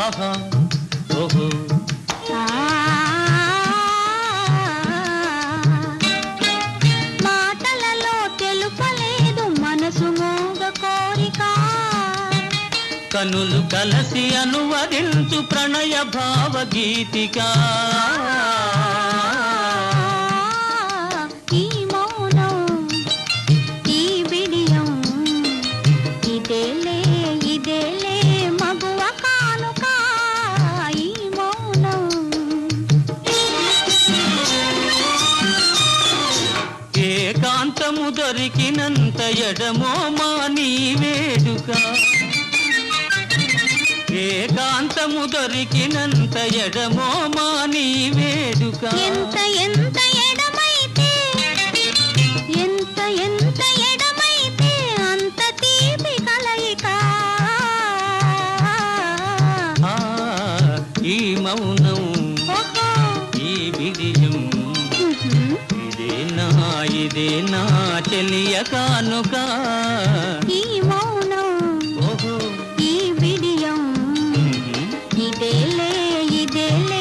మాటలలో తెలుపలేదు మనసు మూగ కోరిక. కనులు కలసి అనువదించు ప్రణయ భావ భావగీతికా. ఏకాంతము దొరికినంత ఎడమో మా నీ వేడుక. ఏకాంతము దొరికినంత ఎడమో మా నీ వేడుక. ఎంత ఎంత ఎడమైతే ఎంత ఎంత ఎడమైతే అంత తీపి కలయిక. ఈ మౌనం ఇదే నా చెలియ కానుక. ఈ మౌనం ఈ విడియం ఇదేలే ఇదేలే.